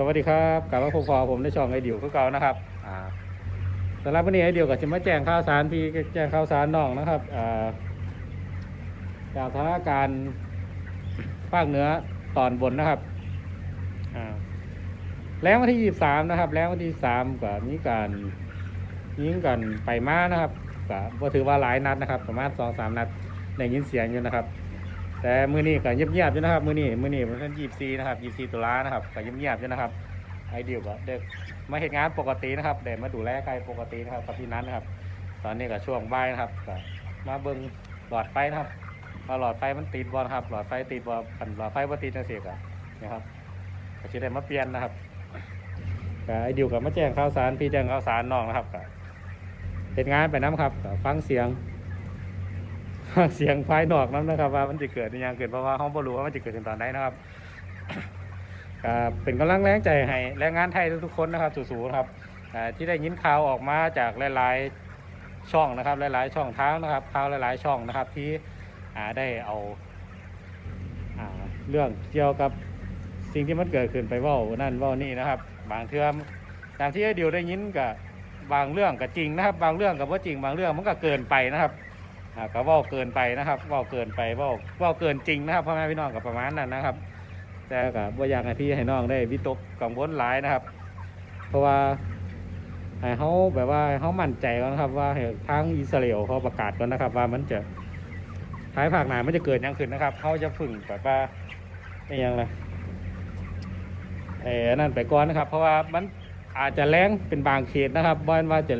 สวัสดีครับกลับมาพบพอผมในช่องไอเดียวคือเก่านะครับอ่าสำหรับวันนี้ไอเดียวก็จะมาแจ้งข่าวสารพี่แจ้งข่าวสารน้องนะครับอ่าจากสถานการณ์ภาคเหนือตอนบนนะครับอ่าแรงวันที่23นะครับแรงวันที่3ก็มีการยิงกันไปมานะครับก็บ่ถือว่าหลายนัดนะครับ ประมาณ2-3นัดได้ยินเสียงอยู่นะครับ แต่มือนี้ก็เงียบๆอยู่นะครับ มือนี้มือนี้มันเป็นยี่สี่นะครับยี่สี่ตุลานะครับก็เงียบๆอยู่นะครับไอเดียวก็เด็กมาเหตุงานปกตินะครับเด็มาดูแลไกลปกตินะครับกับพี่นั้นนะครับ ตอนนี้ก็ช่วงบ่ายนะครับก็มาเบิ้งหลอดไฟนะครับมาหลอดไฟมันติดบอลครับ หลอดไฟติดบอลผันหลอดไฟบ่ติดจังซี่ก็นะครับก็สิได้มาเปลี่ยนนะครับก็ไอเดียวกับมาแจ้งข่าวสารพี่แจ้งข่าวสารน้องนะครับก็เหตุงานไปน้ำครับก็ฟังเสียง เสียงภายนอกนั้นนะครับว่ามันจะเกิดในยังเกิดเพราะว่าเขาบ่รู้ว่ามันจะเกิดขึ้นตอนไหนนะครับเป็นกำลังแรงใจให้แรงงานไทยทุกๆคนนะครับสู้ๆนครับที่ได้ยินข่าวออกมาจากหลายๆช่องนะครับ หลายๆ ช่องทางนะครับข่าวหลายๆช่องนะครับที่ได้เอาเรื่องเกี่ยวกับสิ่งที่มันเกิดขึ้นไปว่านั่นว่านี่นะครับ บางเทื่อตามที่เดียวได้ยินกับบางเรื่องก็จริงนะครับ บางเรื่องกับว่าจริง บางเรื่องมันก็เกินไปนะครับ อ่าก็เว่าเกินไปนะครับเว่าเกินไปเว่าเว่าเกินจริงนะครับพ่อแม่พี่น้องกับประมาณนั้นนะครับ แต่ก็บ่อยากให้พี่ให้น้องได้วิตกกังวลหลายนะครับ เพราะว่าให้เขาแบบว่าเขามั่นใจก่อนนะครับ ว่าทางอิสราเอลเขาประกาศก่อนนะครับ ว่ามันจะท้ายภาคหนามันจะเกิดยังขึ้นนะครับเขาจะฝึ่งแบบว่าไม่ยังไงเออนั่นไปก่อนนะครับ เพราะว่ามันอาจจะแรงเป็นบางเขตนะครับบ่แม่นว่าจะ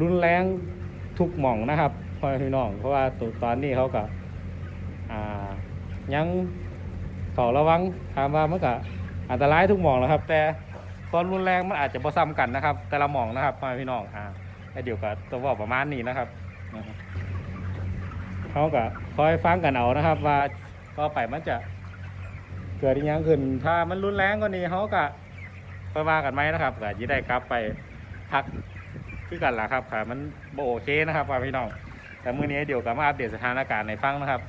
รุนแรงทุกหม่องนะครับ พ่อพี่น้องเพราะว่าตัวตอนนี้เขาก็ยังเฝ้าระวังถามว่ามันก็อันตรายทุกหมองนะครับ แต่ความรุนแรงมันอาจจะบ่ซ้ำกันนะครับ แต่ละหมองนะครับพ่อพี่น้องอ่าแล้วเดี๋ยวก็ตัวบอกประมาณนี้นะครับเขาก็คอยฟังกันเอานะครับ ว่าต่อไปมันจะเกิดยังขึ้น ถ้ามันรุนแรงกว่านี้เขาก็ไปว่ากันไหมนะครับก็จะได้กลับไปพักคือกันล่ะครับค่ะมันโบโอเคนะครับพี่น้อง แต่มื้อนี้เดี๋ยวกับมาอัปเดตสถานการณ์ในฟังนะครับ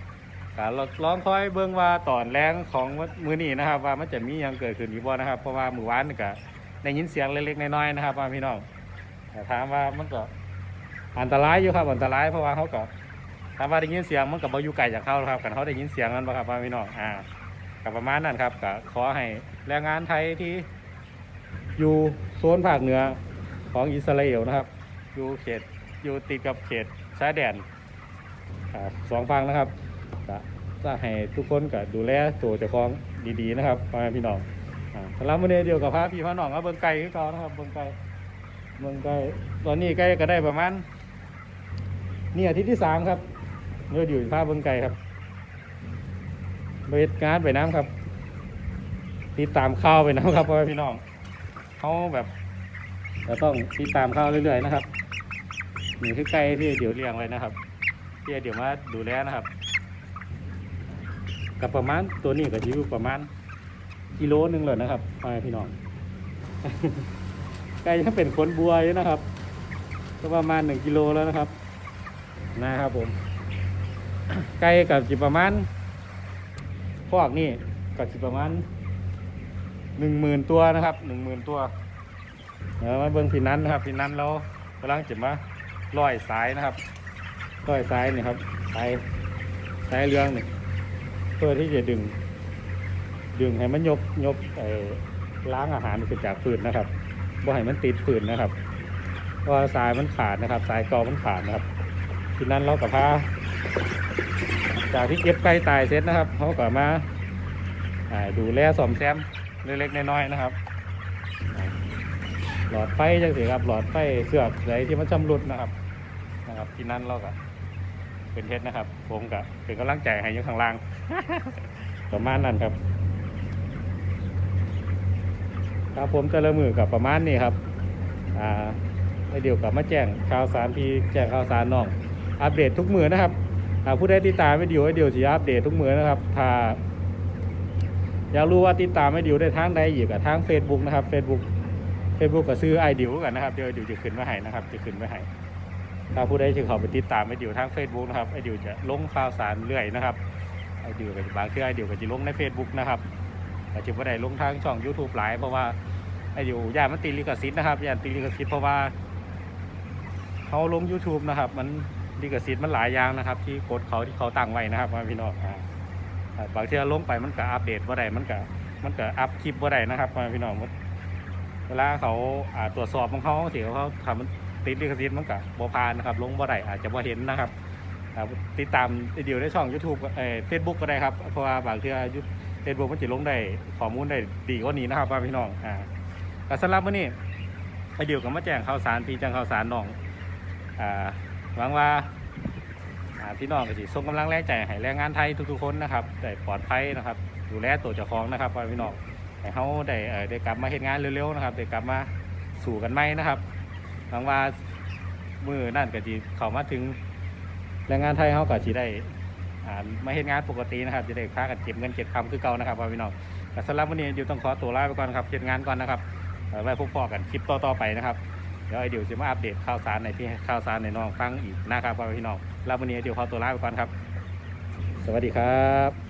ก็ลองคอยเบิ่งว่าตอนแรงของมื้อนี้นะครับ ว่ามันจะมียังเกิดขึ้นอีกบ่นะครับเพราะว่ามื้อวานนี่ก็ได้ยินเสียงเล็กๆน้อยๆนะครับพ่อพี่น้องแต่ถามว่ามันก็อันตรายอยู่ครับอันตรายเพราะว่าเขาก็ถามว่าได้ยินเสียงมันก็บ่อยู่ไกลจากเขาครับกันเขาได้ยินเสียงนั้นบ่ครับพ่อพี่น้องอ่าก็ประมาณนั้นครับก็ขอให้แรงงานไทยที่อยู่โซนภาคเหนือของอิสราเอลนะครับ อยู่เขตอยู่ติดกับเขต ชายแดนอ่าสองฝั่งนะครับจะให้ทุกคนก็ดูแลตัวเจ้าของดีๆนะครับพ่อแม่พี่น้องอ่าสำหรับวันนี้เดียวกับพระพี่พระน้องก็เบิ่งไก่คือเก่านะครับเบิ่งไก่เบิ่งไก่ตอนนี้ไก่ก็ได้ประมาณนี่อาทิตย์ที่สามครับเมื่ออยู่ภาพเบิ่งไก่ครับไปเฮ็ดงานไปน้ำครับติดตามข่าวไปน้ำครับพ่อแม่พี่น้องเขาแบบเราต้องติดตามเข้าเรื่อยๆนะครับ นี่คือไก่ที่เดี๋ยวเลี้ยงไว้นะครับที่เดี๋ยวมาดูแลนะครับกับประมาณตัวนี้ก็อยู่ประมาณกิโลหนึงเลยนะครับพ่อแม่พี่น้องไก่ยังเป็นขนบัวอยู่นะครับ ก็ประมาณหนึ่งกิโลแล้วนะครับ นะครับผม ไก่กับจิประมาณพวกนี่กับจิประมาณหนึ่งหมื่นตัวนะครับหนึ่งหมื่นตัวเดี๋ยวมาเบิ่งพี่นั้นนะครับพี่นั้นเรากำลังจะมา ร้อยสายนะครับร้อยสายนี่ครับสายสายเรืองนี่เพื่อที่จะดึง ดึงให้มันยกยกไอ้ล้างอาหารขึ้นจากฟืนนะครับบ่ให้มันติดฟืนนะครับว่าสายมันขาดนะครับ สายกอมันขาดนะครับพี่นั้นเรากับพาจากที่เก็บไก่ตายเสร็จนะครับเขาก็มาอ่าดูแลซ่อมแซมเล็กๆน้อยๆนะครับ หลอดไฟจังสิครับ หลอดไฟเสือกไหนที่มันชำรุดนะครับ นะครับที่นั่นเราก็เป็นเท็จนะครับ ผมก็เป็นกำลังใจให้ยู่ข้างล่างประมาณนั้นครับ ครับผมจะเริ่มมือกับประมาณนี้ครับ อ่าเดี๋ยวกลับมาแจ้งข่าวสารพี่แจ้งข่าวสารน้อง อัปเดตทุกมือนะครับผู้ใดติดตามไม่ดีไว้เดี๋ยวจะอัปเดตทุกมือนะครับ ถ้า อยากรู้ว่าติดตามไม่ดีได้ทางใดอีกกับทาง Facebook นะครับ Facebook เฟซบุ๊กก็ซื้อไอเดิวกันนะครับเดี๋ยวไอเดิวจะขึ้นมาให้นะครับ จะขึ้นมาให้ถ้าผู้ใดที่เขาไปติดตามไอเดิวทาง Facebook นะครับไอเดิวจะลงข่าวสารเรื่อยนะครับไอเดิวก็จะบางทีไอเดิวก็จะลงใน Facebook นะครับก็จะไม่ได้ลงทางช่อง YouTube หลายเพราะว่าไอ้อยู่ย่านมันติดลิขสิทธิ์นะครับย่านติดลิขสิทธิ์เพราะว่าเขาลง YouTube นะครับ มันลิขสิทธิ์มันหลายอย่างนะครับ ที่กฎเขาที่เขาตั้งไว้นะครับพี่น้องอ่าอ่าบางทีลงไปมันก็อัปเดตว่าใดมันก็มันก็อัพคลิปว่าใดนะครับพี่น้อง เวลาเขาตรวจสอบของเขาเสียเขาทำติดลิขสิทธิ์มันก็บ่ผ่านนะครับ ลงบ่ได้อาจจะบ่เห็นนะครับติดตามวิดีโอในช่อง YouTube เอ่อ Facebook ก็ได้ครับ เพราะว่าบางทีเฟซบุ๊กมันจะลงได้ข้อมูลได้ดีกว่านี้นะครับพี่น้องอ่าก็สำหรับวันนี้ไอเดียวกับมาแจ้งข่าวสารพี่แจ้งข่าวสารน้องอ่าหวังว่าพี่น้องก็สิส่งกำลังแรงใจให้แรงงานไทยทุกๆคนนะครับได้ปลอดภัยนะครับ ดูแลตัวเจ้าของนะครับพี่น้อง ให้เขาได้เออได้กลับมาเฮ็ดงานเร็วๆนะครับได้กลับมาสู่กันไหมนะครับหวังว่ามือนั่นก็สิเข้ามาถึงแรงงานไทยเขาก็สิได้มาเฮ็ดงานปกตินะครับจะได้ค่ากันเก็บเงินเก็บคำคือเก่านะครับว่าพี่น้องแต่สำหรับวันนี้เดี๋ยวต้องขอตัวลาไปก่อนครับเฮ็ดงานก่อนนะครับไว้พบพอกันคลิปต่อๆไปนะครับเดี๋ยวไอเดี๋ยวจะมาอัปเดตข่าวสารในที่ข่าวสารในน้องฟังอีกนะครับว่าพี่น้องแล้ววันนี้เดี๋ยวขอตัวลาไปก่อนครับ สวัสดีครับ